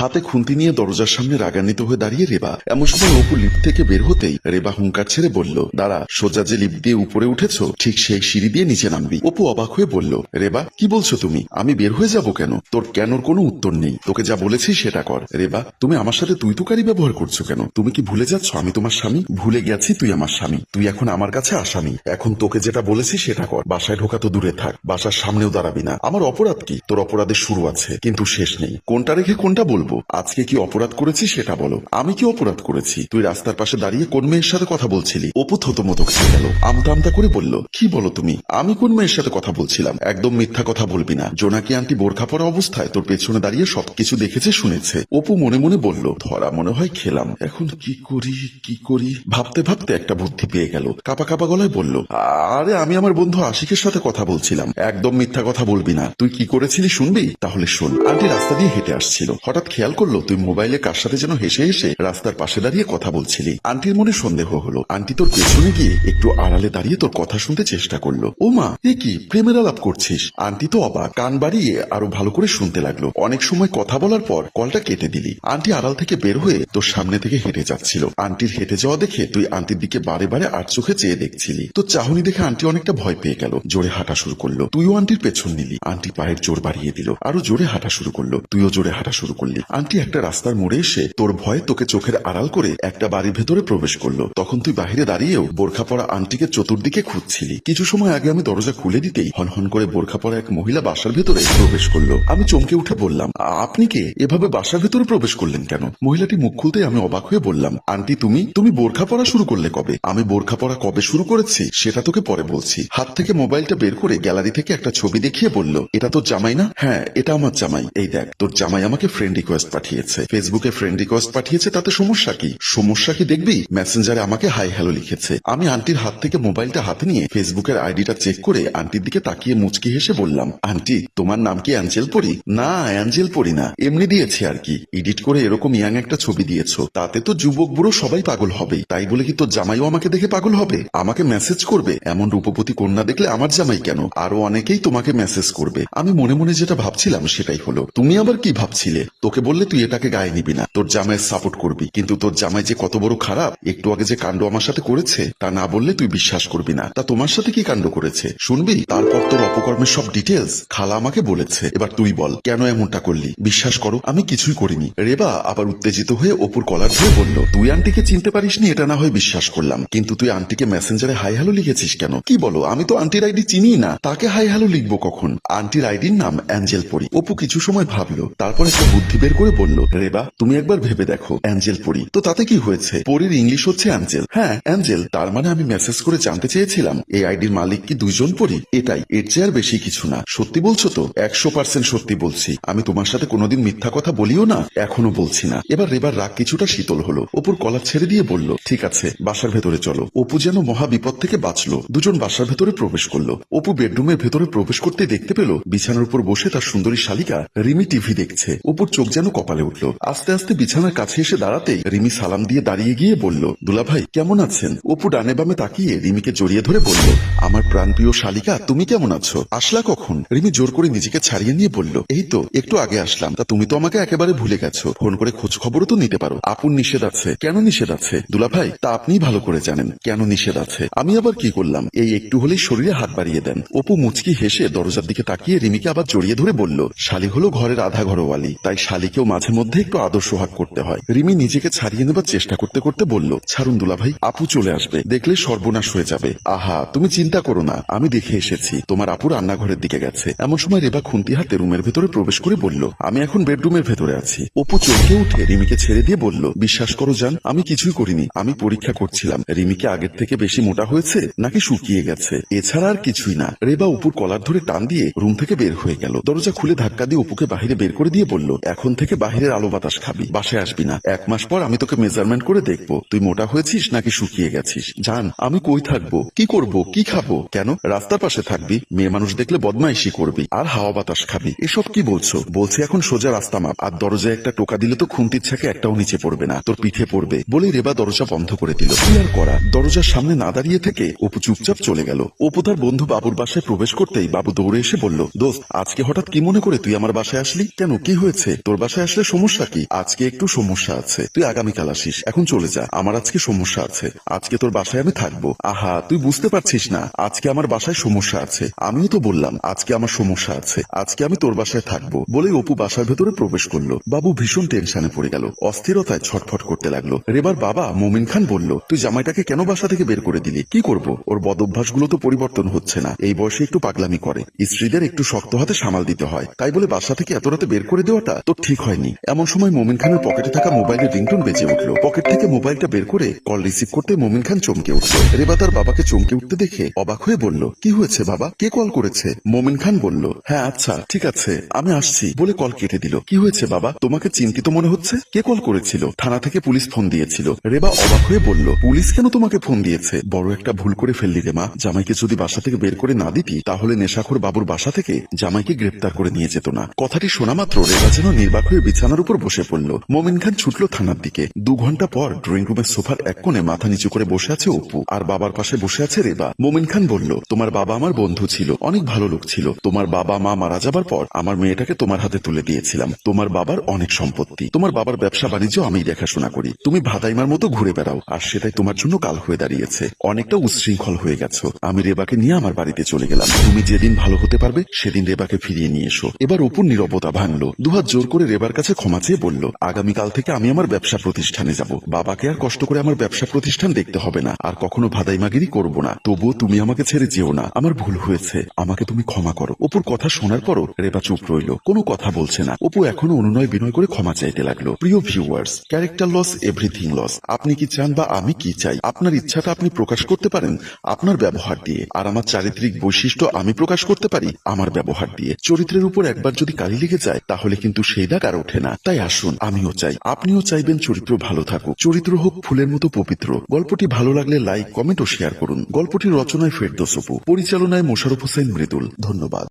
হাতে খুন্তি নিয়ে দরজার সামনে রাগান্বিত হয়ে দাঁড়িয়ে রেবা। এমন সময় অপু লিফট থেকে বের হতেই রেবা হুঙ্কার ছেড়ে বলল, দাঁড়া, সোজা যে লিফট দিয়ে উপরে উঠেছো, ঠিক সেই সিঁড়ি দিয়ে নিচে নামবি। অপু অবাক হয়ে বলল, রেবা, কি বলছো তুমি? আমি বের হয়ে যাব কেন? তোর কেনর কোনো উত্তর নেই। তোকে যা বলেছি সেটা কর। রেবা, তুমি আমার সাথে তুই তুকারি ব্যবহার করছ কেন? তুমি কি ভুলে যাচ্ছ আমি তোমার স্বামী? ভুলে গেছি তুই আমার স্বামী। তুই এখন আমার কাছে আসামি। এখন তোকে যেটা বলেছি সেটা কর। বাসায় ঢোকা তো দূরে থাক। বাসার সামনেও দাঁড়াবি না। আমার অপরাধ কি? তোর অপরাধের শুরু আছে, কিন্তু শেষ নেই। কোনটা রেখে কোনটা বলব? আজকে কি অপরাধ করেছি সেটা বলো। আমি কি অপরাধ করেছি? তুই রাস্তার পাশে দাঁড়িয়ে কোন মেয়ের সাথে কথা বলছিলি? অপু থতো মতো খেয়ে গেল। আমতা আমতা করে বলল, কি বলো তুমি? আমি কোন মেয়ের সাথে কথা বলছিলাম? একদম মিথ্যা কথা বলবি না। জোনাকি আন্টি বোরখা পরা অবস্থায় তোর পেছনে দাঁড়িয়ে সবকিছু দেখেছে, শুনেছে। অপু মনে মনে বলল, ধরা মনে হয় খেলাম। এখন কি করি কি করি? ভাবতে ভাবতে একটা বুদ্ধি পেয়ে গেল। কাপা কাপা গলায় বলল, আরে, আমি আমার বন্ধু আশিকের সাথে কথা বলছিলাম। একদম মিথ্যা কথা বলবি না। তুই কি করেছিলি শুনবি? তাহলে শোন। আন্টি রাস্তা দিয়ে হেঁটে আসছিল। হঠাৎ খেয়াল করল তুই মোবাইলে কার সাথে যেন হেসে হেসে রাস্তার পাশে দাঁড়িয়ে কথা বলছিলি। আন্টির মনে সন্দেহ হলো। আন্টি তোর পেছনে গিয়ে একটু আড়ালে দাঁড়িয়ে তোর কথা শুনতে চেষ্টা করল। ও মা, এ কি? প্রেমের আলাপ করছিস? আন্টি তো অবাক। কান বাড়িয়ে আরও ভালো করে শুনতে লাগল। অনেক সময় কথা বলার পর কলটা কেটে দিলি। আন্টি আড়াল থেকে বের হয়ে তোর সামনে থেকে হেঁটে যাচ্ছিল। আন্টির হেঁটে যাওয়া দেখে তুই আন্টির দিকে বারে বারে আর চোখে চেয়ে দেখছিলি। তো চাহনি দেখে আন্টি অনেকটা ভয় পেয়ে গেল। জোরে হাঁটা শুরু করল। তুইও আন্টির পেছন নিলি। আন্টি পায়ের জোর বাড়িয়ে দিল। আরও জোরে হাঁটা শুরু করল। তুইও জোরে হাঁটা শুরু করলি। আন্টি, একটা রাস্তার মোড়ে এসে তোর ভয়ে তোকে চোখের আড়াল করে একটা বাড়ির ভেতরে প্রবেশ করল। তখন তুই বাহিরে দাঁড়িয়েও বোরখা পরা আন্টিকে চতুর্দিকে খুঁজছিলি। কিছু সময় আগে আমি দরজা খুলে দিতেই হনহন করে বোরখা পরা এক মহিলা বাসার ভেতরে প্রবেশ করল। আমি চমকে উঠে বললাম, আপনি কে? এভাবে বাসার ভেতরে প্রবেশ করলেন কেন? মহিলাটি মুখ খুলতেই আমি অবাক হয়ে বললাম, আন্টি, তুমি? তুমি বোরখা পরা শুরু করলে কবে? আমি বোরখা পরা কবে শুরু করেছি, সেটা তোকে পরে বলছি। হাত থেকে মোবাইলটা বের করে গ্যালারি থেকে একটা ছবি দেখিয়ে বলল, এটা তোর জামাই না? হ্যাঁ এটা আমার জামাই। এই দেখ, তোর জামাই আমাকে ফ্রেন্ড রিকোয়েস্ট পাঠিয়েছে। ফেসবুকে ফ্রেন্ড রিকোয়েস্ট পাঠিয়েছে, তাতে সমস্যা কি? সমস্যা কি দেখবি? মেসেঞ্জারে আমাকে হাই হ্যালো লিখেছে। আমি আন্টির হাত থেকে মোবাইলটা হাতে নিয়ে ফেসবুকের আইডিটা চেক করে আন্টির দিকে তাকিয়ে মুচকি হেসে বললাম আন্টি তোমার নাম কি অ্যাঞ্জেল পরি না অ্যাঞ্জেল পরি না। এমনি দিয়েছে আর কি। এডিট করে এরকম ইয়াং একটা ছবি দিয়েছ। তাতে তো যুবক বুড়ো সবাই পাগল হবে। তাই বলে কি তোর জামাইও আমাকে দেখে পাগল হবে? আমাকে মেসেজ করবে? এমন রূপবতী কন্যা দেখলে আমার জামাই কেন? আরও অনেকেই তোমাকে মেসেজ করবে। আমি মনে মনে যেটা ভাবছিলাম সেটাই হলো। তুমি আবার কি ভাবছিলে? তোকে বললে তুই এটাকে গায়ে নিবি না। তোর জামাইয়ের সাপোর্ট করবি, কিন্তু তোর জামাই যে কত বড় খারাপ, একটু আগে যে কাণ্ড আমার সাথে করেছে, তা না বললে তুই বিশ্বাস করবি না। তা তোমার সাথে কি কাণ্ড করেছে? শুনবি? তারপর তোর অপকর্মের সব ডিটেলস খালা আমাকে বলেছে। এবার তুই বল, কেন এমনটা করলি? বিশ্বাস করো, আমি কিছুই করিনি। রেবা আবার উত্তেজিত হয়ে অপুর কলার ধরে বলল, তুই আন্টিকে চিনতে পারিসনি, এটা না হয় বিশ্বাস করলাম। কিন্তু তুই আন্টিকে মেসেঞ্জারে হাই হ্যালো লিখেছিস কেন? কি বলো, আমি তো আন্টির আইডি চিনি না। তাকে হাই হ্যালো লিখব কখন? আন্টির আইডির নাম অ্যাঞ্জেল পরি অপু কিছু সময় ভাবলো, তারপর একটা বুদ্ধি বের করে বলল রেবা তুমি একবার ভেবে দেখো, অ্যাঞ্জেল পরি তো তাতে কি হয়েছে? পরির ইংলিশ হচ্ছে অ্যাঞ্জেল। হ্যাঁ অ্যাঞ্জেল, তার মানে আমি মেসেজ করে জানতে চেয়েছিলাম, এই আইডির মালিক কি দুইজন পরি এটাই, এর চেয়ে আর বেশি কিছু না। সত্যি বলছো তো? একশো পার্সেন্ট সত্যি বলছি। আমি তোমার সাথে কোনোদিন মিথ্যা কথা বলিও না, এখনও বলছি না। এবার রেবার রাগ কিছুটা শীতল হলো। অপুর কলার ছেড়ে দিয়ে বলল, ঠিক আছে, বাসার ভেতরে চলো। অপু যেন মহা বিপদ থেকে বাঁচলো। দুজন বাসার ভেতরে প্রবেশ করল। অপু বেডরুমের ভেতরে প্রবেশ করতে দেখতে পেল, বিছানার উপর বসে তার সুন্দরী শালিকা রিমি টিভি দেখছে। অপুর চোখ যেন কপালে উঠল। আস্তে আস্তে বিছানার কাছে এসে দাঁড়াতেই রিমি সালাম দিয়ে দাঁড়িয়ে গিয়ে বলল দুলা ভাই কেমন আছেন? অপু ডানে বামে তাকিয়ে রিমিকে জড়িয়ে ধরে বলল, আমার প্রাণপ্রিয় শালিকা, তুমি কেমন আছো? আসলা কখন? রিমি জোর করে নিজেকে ছাড়িয়ে নিয়ে বলল, এই তো, একটু আগে আসলাম। তা তুমি তো আমাকে একেবারে ভুলে গেছো। ফোন করে খোঁজ খবরও তো নিতে পারো। আপুর নিষেধ আছে। কেন নিষেধ আছে? দুলা ভাই তা আপনিই ভালো করে জানেন। কেন নিষেধ আছে? আমি আবার কি করলাম? এই একটু হলেই শরীরে হাত বাড়িয়ে দেন। অপু মুচকি হেসে দরজার দিকে তাকিয়ে রিমিকে আবার জড়িয়ে ধরে বলল, শালি হলো ঘরের আধা ঘরওয়ালি তাই শালিকেও মাঝে মধ্যে একটু আদর সোহাগ করতে হয়। রিমি নিজেকে ছাড়িয়ে নেবার চেষ্টা করতে করতে বলল, ছাড়ুন দুলা ভাই আপু চলে আসবে। দেখলে সর্বনাশ হয়ে যাবে। আহা, তুমি চিন্তা করো না, আমি দেখে এসেছি। তোমার আপু রান্নাঘরের দিকে গেছে। এমন সময় রেবা খুন্তি হাতে রুমের ভেতরে প্রবেশ করে বলল, আমি এখন বেডরুমের ভেতরে আছি। অপু চমকে উঠে রিমিকে ছেড়ে দিয়ে বলল, বিশ্বাস করো জান, আমি কিছুই করিনি। আমি পরীক্ষা করছিলাম। রিমিকে আগের থেকে বেশি মোটা হয়েছে, নাকি শুকিয়ে গেছে। এছাড়া আর কিছুই না। রেবা অপুর কলার ধরে টান দিয়ে রুম থেকে বের হয়ে গেল। দরজা খুলে ধাক্কা দিয়ে অপুকে বাহিরে বের করে দিয়ে বলল, এখন থেকে বাহিরের আলো বাতাস খাবি, বাসায় আসবি না। এক মাস পর আমি তোকে মেজারমেন্ট করে দেখব। তুই মোটা হয়েছিস নাকি শুকিয়ে গেছিস? জান, আমি কই থাকব? কি করব? কি খাব? কেন? রাস্তার পাশে থাকবি, মেয়ে মানুষ দেখলে বদমাইশি করবি, আর হাওয়া বাতাস খাবি। এসব কি বলছো? বলছি এখন সোজা রাস্তা মাপ। আর দরজায় একটা টোকা দিলে তো খুন্তির ছাকে একটাও নিচে পড়বে না। তোর পিঠে পড়বে। বলেই রেবা দরজা বন্ধ করে দিল। কি আর করা? দরজার সামনে না দাঁড়িয়ে থেকে অপু চুপচাপ চলে গেল। অপু তার বন্ধু বাবুর বাসায় প্রবেশ করতেই বাবু দৌড়ে এসে বলল, দোস্ত, আজকে হঠাৎ কি মনে করে তুই আমার বাসায় আসলি? কেন? কি হয়েছে? তোর বাসায় আসলে সমস্যা কি? আজকে একটু সমস্যা আছে। তুই আগামীকাল আসিস। এখন চলে যা। আমার আজকে সমস্যা আছে। আজকে তোর বাসায় আমি থাকব। আহা, তুই বুঝতে পারছিস না। আজকে আমার বাসায় সমস্যা আছে। আমিও তো বললাম, আজকে আমার সমস্যা আছে। আজকে আমি তোর বাসায় থাকব বলেই অপু বাসার ভেতরে প্রবেশ করল। বাবু ভীষণ টেনশনে পড়ে গেল। অস্থিরতায় ছটফট করতে লাগল। রেবার বাবা মোমিন খান বলল, তুই জামাইটাকে কেন বাসা থেকে বের করে দিলি? কি করব? ওর বদভ্যাসগুলো তো পরিবর্তন হচ্ছে না। এই বয়সে একটু পাগলামি করে। স্ত্রীদের একটু শক্ত হাতে সামাল দিতে হয়। তাই বলে বাসা থেকে এত রাতে বের করে দেওয়াটা তো ঠিক হয়নি। এমন সময় মোমিন খানের পকেটে থাকা মোবাইলের রিংটোন বেজে উঠল। পকেট থেকে মোবাইলটা বের করে কল রিসিভ করতে মোমিন খান চমকে উঠল। রেবা তার বাবাকে চমকে উঠতে দেখে অবাক হয়ে বলল, কি হয়েছে বাবা? কে কল করেছে? মোমিন খান বলল হ্যাঁ আচ্ছা ঠিক আছে, আমি আসছি, বলে কল কেটে দিল। কি হয়েছে বাবা? তোমাকে চিন্তিত মনে হচ্ছে? কে কল করেছিল? থানা থেকে পুলিশ ফোন দিয়েছিল। রেবা অবাক হয়ে বলল, পুলিশ কেন তোমাকে ফোন দিয়েছে? বড় একটা ভুল করে ফেললি রে মা। জামাইকে যদি বাসা থেকে বের করে না দিতি, তাহলে নেশাখোর বাবুর বাসা থেকে জামাইকে গ্রেপ্তার করে নিয়ে যেত না। কথাটি শোনা মাত্র রেবা যেন নির্বাক হয়ে বিছানার উপর বসে পড়ল। মোমিন খান ছুটল থানার দিকে। দু ঘণ্টা পর ড্রয়িং রুমের সোফার এক কোণে মাথা নিচু করে বসে আছে অপু। আর বাবার পাশে বসে আছে রেবা। মোমিন খান বলল, তোমার বাবা আমার বন্ধু ছিল, অনেক ভালো লোক ছিল। তোমার বাবা মা মারা যাবার পর আমার মেয়েটাকে তোমার হাতে তুলে দিয়েছিলাম। তোমার বাবার অনেক সম্পত্তি। তোমার বাবার ব্যবসা বাণিজ্য আমি দেখাশোনা করি। তুমি ভাদাইমার মতো ঘুরে বেড়াও, আর সেটাই তোমার জন্য কাল হয়ে দাঁড়িয়েছে। অনেকটা উচ্ছৃঙ্খল হয়ে গেছো। আমি রেবাকে নিয়ে আমার বাড়িতে চলে গেলাম। তুমি যেদিন ভালো হতে পারবে, সেদিন রেবাকে ফিরিয়ে নিয়ে এসো। এবার অপুর নিরবতা ভাঙলো। দুহাত জোর করে রেবার কাছে ক্ষমা চেয়ে বলল, আগামীকাল থেকে আমি আমার ব্যবসা প্রতিষ্ঠানে যাব। বাবাকে আর কষ্ট করে আমার ব্যবসা প্রতিষ্ঠান দেখতে হবে না। আর কখনো ভাদাইমাগিরি করব না। তবুও তুমি আমাকে ছেড়ে যেও না। আমার ভুল হয়েছে। আমাকে তুমি ক্ষমা করো। অপুর কথা শোনার পরও রেবা চুপ রইল। কোনো কথা বলছে না। অপু এখনও অনুনয় বিনয় করে ক্ষমা চাইতে লাগল। প্রিয় viewers character loss everything loss আপনি কি চান বা আমি কি চাই? আপনার ইচ্ছাটা আপনি প্রকাশ করতে পারেন আপনার ব্যবহার দিয়ে। আর আমার চারিত্রিক বৈশিষ্ট্য আমি প্রকাশ করতে পারি আমার ব্যবহার দিয়ে। চরিত্রের উপর একবার যদি কালি লেগে যায়, তাহলে কিন্তু সেই দাগ আর ওঠে না। তাই আসুন, আমিও চাই। আপনিও চাইবেন চরিত্র ভালো থাকুক। চরিত্র হোক ফুলের মতো পবিত্র। গল্পটি ভালো লাগলে লাইক, কমেন্ট ও শেয়ার করুন। গল্পটি রচনায় ফেরদোসপু পরিচালনায় মোশারফ হোসেন মৃদুল। ধন্যবাদ।